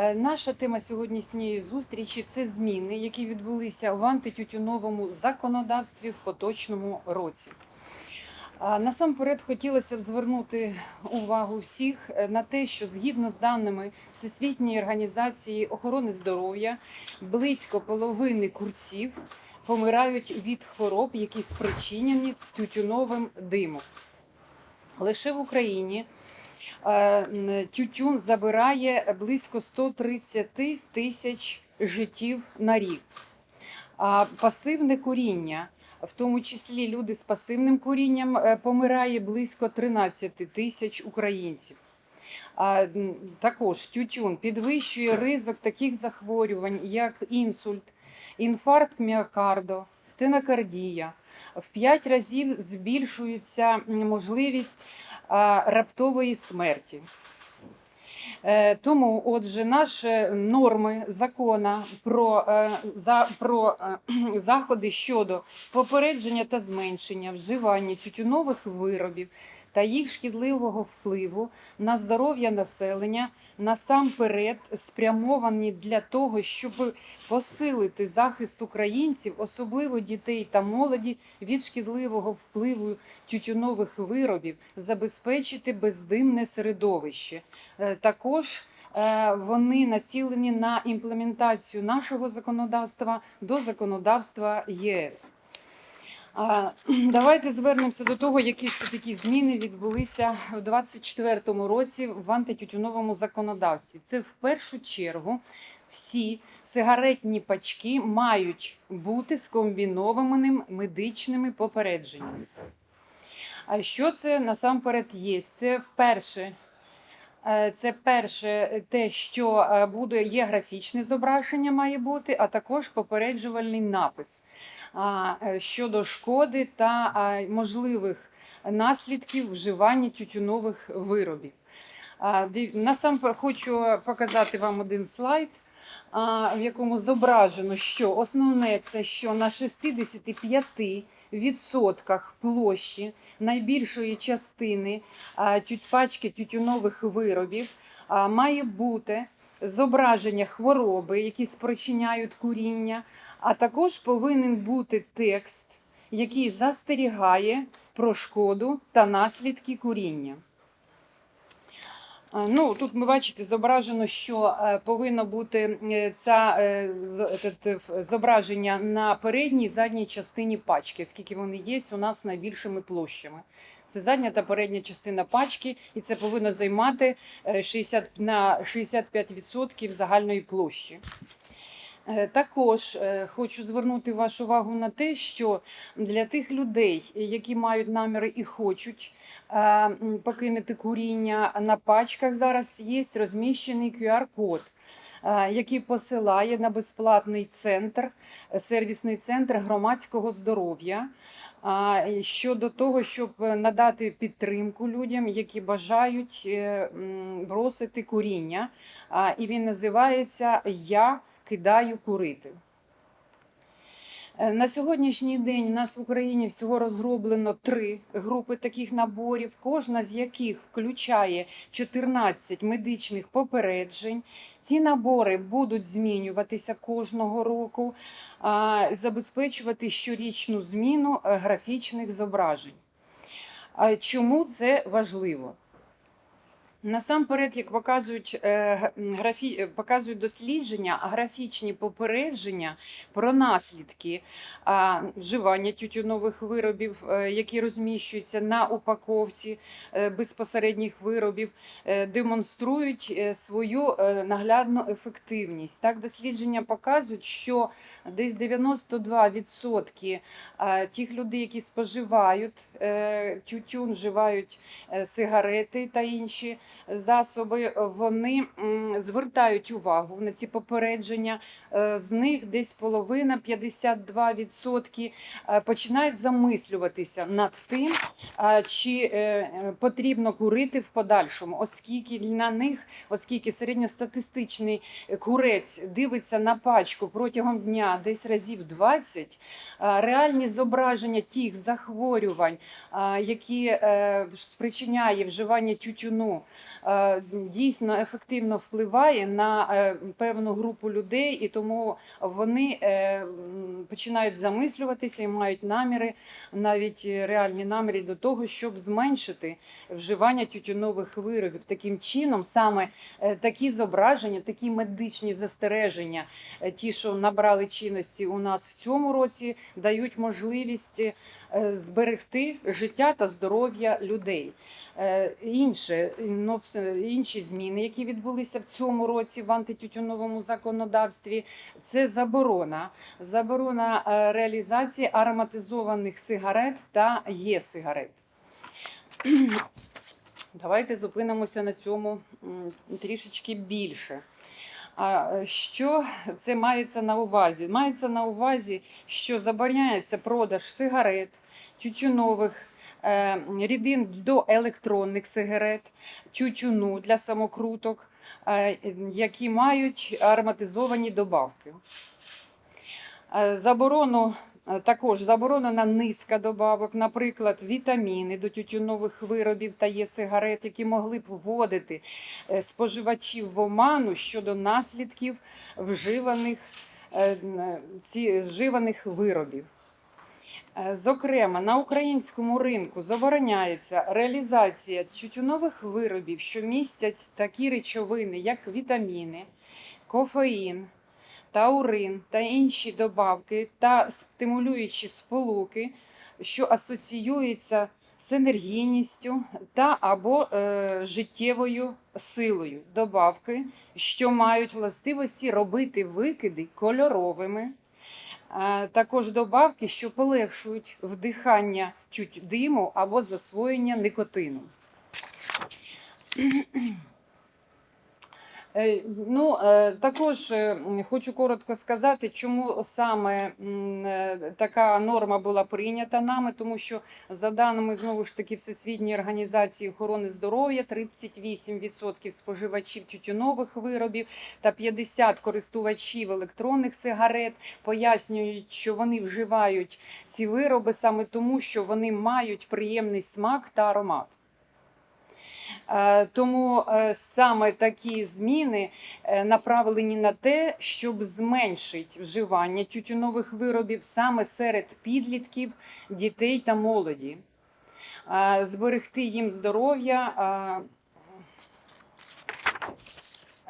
Е, Наша тема сьогоднішньої зустрічі це зміни, які відбулися в антитютюновому законодавстві в поточному році. Насамперед хотілося б звернути увагу всіх е, на те, що згідно з даними Всесвітньої організації охорони здоров'я, близько половини курців помирають від хвороб, які спричинені тютюновим димом. Лише в Україні тютюн забирає близько 130 тисяч життів на рік. А пасивне куріння, в тому числі люди з пасивним курінням, е, помирає близько 13 тисяч українців. А, також тютюн підвищує ризик таких захворювань, як інсульт, інфаркт міокарду, стенокардія. В 5 разів збільшується можливість раптової смерті. Е, Тому, отже, наші норми закона про, е, за, про е, заходи щодо попередження та зменшення вживання тютюнових виробів та їх шкідливого впливу на здоров'я населення насамперед спрямовані для того, щоб посилити захист українців, особливо дітей та молоді, від шкідливого впливу тютюнових виробів, забезпечити бездимне середовище. Е, Також е, вони націлені на імплементацію нашого законодавства до законодавства ЄС. Давайте звернемося до того, які ж такі зміни відбулися у 2024 році в антитютюновому законодавстві. Це в першу чергу всі сигаретні пачки мають бути скомбінованими медичними попередженнями. А що це насамперед є? Це вперше. е, Це перше те, що е, буде є графічне зображення, має бути, а також попереджувальний напис щодо шкоди та можливих наслідків вживання тютюнових виробів. Насамперед хочу показати вам один слайд, в якому зображено, що основне це що на 65% площі найбільшої частини пачки тютюнових виробів має бути зображення хвороби, які спричиняють куріння, а також повинен бути текст, який застерігає про шкоду та наслідки куріння. Ну, тут ми бачите, зображено, що е, повинно бути е, ця, е, е, зображення на передній і задній частині пачки, оскільки вони є у нас найбільшими площами. Це задня та передня частина пачки, і це повинно займати е, 60, на 65% загальної площі. Е, Також е, хочу звернути вашу увагу на те, що для тих людей, які мають наміри і хочуть е, покинути куріння, на пачках зараз є розміщений QR-код, е, який посилає на безплатний центр, е, сервісний центр громадського здоров'я. А, Щодо того, щоб е, надати підтримку людям, які бажають е, бросити куріння, і він називається Я кидаю курити. Е, На сьогоднішній день у нас в Україні всього розроблено три групи таких наборів, кожна з яких включає 14 медичних попереджень. Ці набори будуть змінюватися кожного року, забезпечувати щорічну зміну е, графічних зображень. Чому це важливо? Насамперед, як показують, е, графі... е, показують дослідження, графічні попередження про наслідки вживання тютюнових виробів, е, які розміщуються на упаковці безпосередніх виробів, демонструють свою наглядну ефективність. Так, дослідження показують, що десь 92% а, тих людей, які споживають тютюн, вживають сигарети та інші засоби, вони звертають увагу на ці попередження. Е, З них десь половина, 52% е, починають замислюватися над тим, чи е, е, потрібно курити в подальшому, оскільки на них, оскільки середньостатистичний курець дивиться на пачку протягом дня десь разів 20, реальні зображення тих захворювань, які спричиняє вживання тютюну, дійсно ефективно впливає на певну групу людей, і тому вони е, починають замислюватися і мають наміри, навіть е, реальні наміри до того, щоб зменшити вживання тютюнових виробів. Таким чином, саме е, такі зображення, такі медичні застереження, ті, що набрали чинності у нас в цьому році, дають можливість зберегти життя та здоров'я людей. Е, Інше, ну, інші зміни, які відбулися в цьому році в антитютюновому законодавстві, це заборона. Заборона е, реалізації ароматизованих сигарет та є-сигарет. Давайте зупинимося на цьому трішечки більше. А е, що це мається на увазі? Мається на увазі, що забороняється продаж сигарет, тютюнових рідин до електронних сигарет, тютюну для самокруток, е, які мають ароматизовані добавки. Е, Заборону е, також заборонена низка добавок, наприклад, вітаміни до тютюнових виробів та є сигарет, які могли б вводити е, споживачів в оману щодо наслідків вживаних, е, вживаних виробів. Е, Зокрема, на українському ринку забороняється реалізація тютюнових виробів, що містять такі речовини, як вітаміни, кофеїн, таурин та інші добавки та стимулюючі сполуки, що асоціюються з енергійністю та або е, життєвою силою добавки, що мають властивості робити викиди кольоровими. Також добавки, що полегшують вдихання чуть диму або засвоєння никотину. Е, Ну, е, також е, хочу коротко сказати, чому саме така норма була прийнята нами, тому що за даними знову ж таки Всесвітньої організації охорони здоров'я, 38% споживачів тютюнових виробів та 50 користувачів електронних сигарет пояснюють, що вони вживають ці вироби саме тому, що вони мають приємний смак та аромат. Е, Тому е, саме такі зміни е, направлені на те, щоб зменшити вживання тютюнових виробів саме серед підлітків, дітей та молоді, зберегти їм здоров'я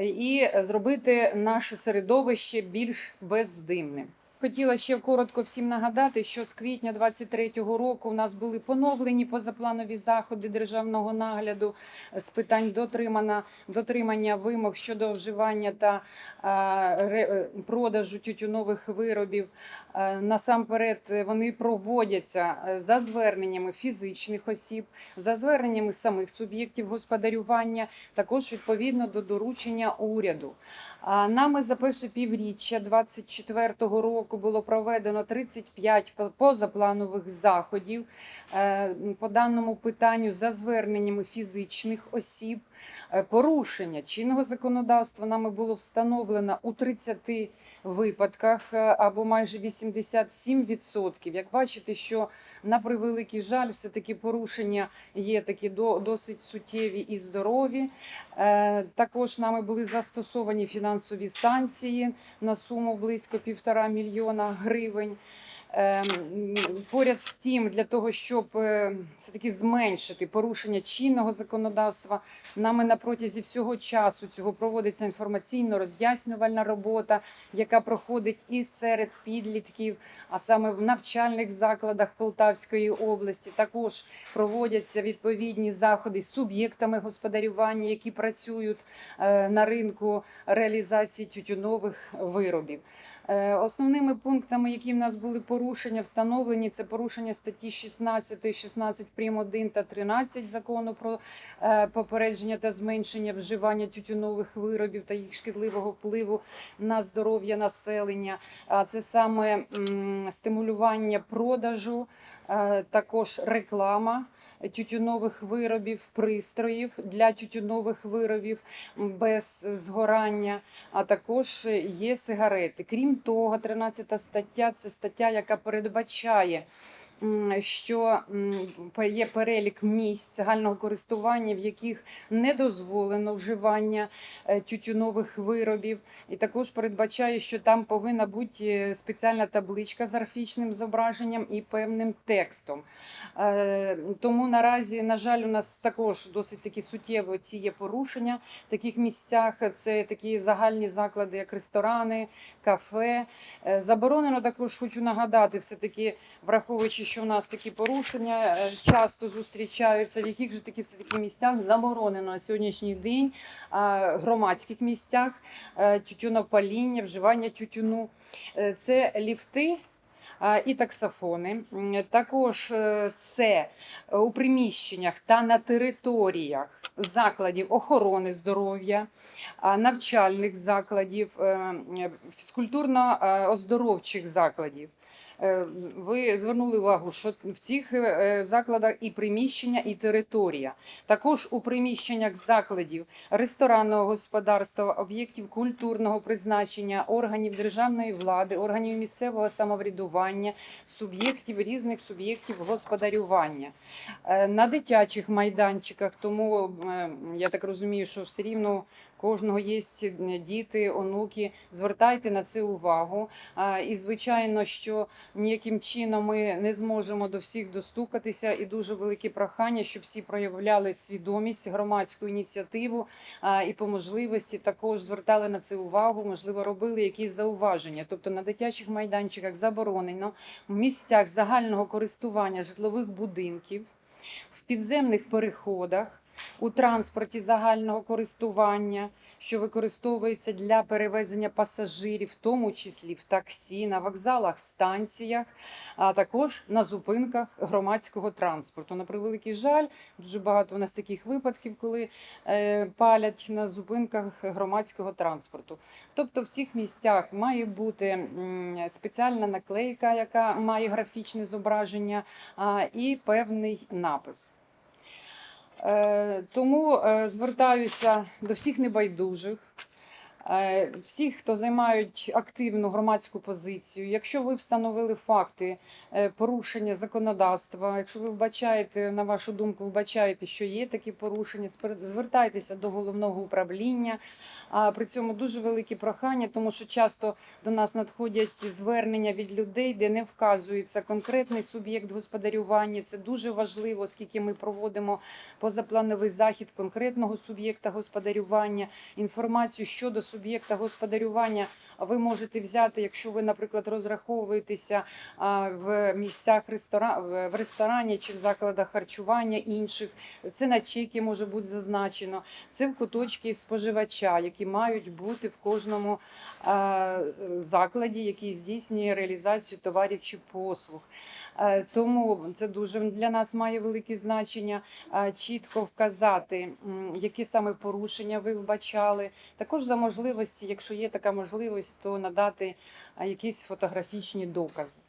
і зробити наше середовище більш бездимним. Хотіла ще коротко всім нагадати, що з квітня 23-го року в нас були поновлені позапланові заходи державного нагляду з питань дотримання, вимог щодо вживання та е, продажу тютюнових виробів. Е, Насамперед е, вони проводяться за зверненнями фізичних осіб, за зверненнями самих суб'єктів господарювання, також відповідно до доручення уряду. А Нами за перше півріччя 24-го року було проведено 35 позапланових заходів е, по даному питанню за зверненнями фізичних осіб. Е, Порушення чинного законодавства нами було встановлено у 30 випадках е, або майже 87%. Як бачите, що на превеликий жаль, все таки порушення є такі досить суттєві і здорові. Також нами були застосовані фінансові санкції на суму близько півтора мільйона гривень. Ем, Поряд з тим, для того, щоб е, все-таки зменшити порушення чинного законодавства, нами на протязі всього часу цього проводиться інформаційно-роз'яснювальна робота, яка проходить і серед підлітків, а саме в навчальних закладах Полтавської області. Також проводяться відповідні заходи з суб'єктами господарювання, які працюють е, на ринку реалізації тютюнових виробів. Е, Основними пунктами, які в нас були порушення, встановлені це порушення статті 16, 16 прим. 1 та 13 закону про е, попередження та зменшення вживання тютюнових виробів та їх шкідливого впливу на здоров'я населення. А це саме стимулювання продажу, е, також реклама. Тютюнових виробів, пристроїв для тютюнових виробів без згорання, а також є сигарети. Крім того, 13 стаття це стаття, яка передбачає що є перелік місць загального користування, в яких не дозволено вживання е, тютюнових виробів, і також передбачає, що там повинна бути е, спеціальна табличка з графічним зображенням і певним текстом. Е, Тому наразі, на жаль, у нас також досить такі суттєві ці є порушення в таких місцях. Це такі загальні заклади, як ресторани, кафе. Заборонено також хочу нагадати, все таки враховуючи, що в нас такі порушення е, часто зустрічаються, в яких же таки все місцях заборонено на сьогоднішній день громадських місцях е, тютюнопаління, вживання тютюну. Е, Це ліфти. І таксофони. Також це у приміщеннях та на територіях закладів охорони здоров'я, навчальних закладів, фізкультурно-оздоровчих закладів. Е, Ви звернули увагу, що в цих е, закладах і приміщення, і територія. Також у приміщеннях закладів ресторанного господарства, об'єктів культурного призначення, органів державної влади, органів місцевого самоврядування, суб'єктів різних суб'єктів господарювання. Е, На дитячих майданчиках, тому я так розумію, що все рівно кожного є діти, онуки. Звертайте на це увагу. І звичайно, що ніяким чином ми не зможемо до всіх достукатися, і дуже велике прохання, щоб всі проявляли свідомість, громадську ініціативу і по можливості також звертали на це увагу, можливо, робили якісь зауваження. Тобто на дитячих майданчиках заборонено в місцях загального користування житлових будинків, в підземних переходах. У транспорті загального користування, що використовується для перевезення пасажирів, в тому числі в таксі, на вокзалах, станціях, а також на зупинках громадського транспорту. На превеликий жаль, дуже багато у нас таких випадків, коли е, палять на зупинках громадського транспорту. Тобто в цих місцях має бути спеціальна наклейка, яка має графічне зображення, і певний напис. Е, Тому е, звертаюся до всіх небайдужих, е, всіх, хто займають активну громадську позицію. Якщо ви встановили факти е, порушення законодавства, якщо ви вбачаєте, на вашу думку, вбачаєте, що є такі порушення, звертайтеся до головного управління. А при цьому дуже велике прохання, тому що часто до нас надходять звернення від людей, де не вказується конкретний суб'єкт господарювання. Це дуже важливо, оскільки ми проводимо позаплановий захід конкретного суб'єкта господарювання. Інформацію щодо суб'єкта господарювання ви можете взяти, якщо ви, наприклад, розраховуєтеся в місцях в ресторані чи в закладах харчування інших. Це на чекі може бути зазначено. Це в куточки споживача, які мають бути в кожному закладі, який здійснює реалізацію товарів чи послуг. Е, Тому це дуже для нас має велике значення е, чітко вказати, які саме порушення ви вбачали. Також за можливості, якщо є така можливість, то надати е, якісь фотографічні докази.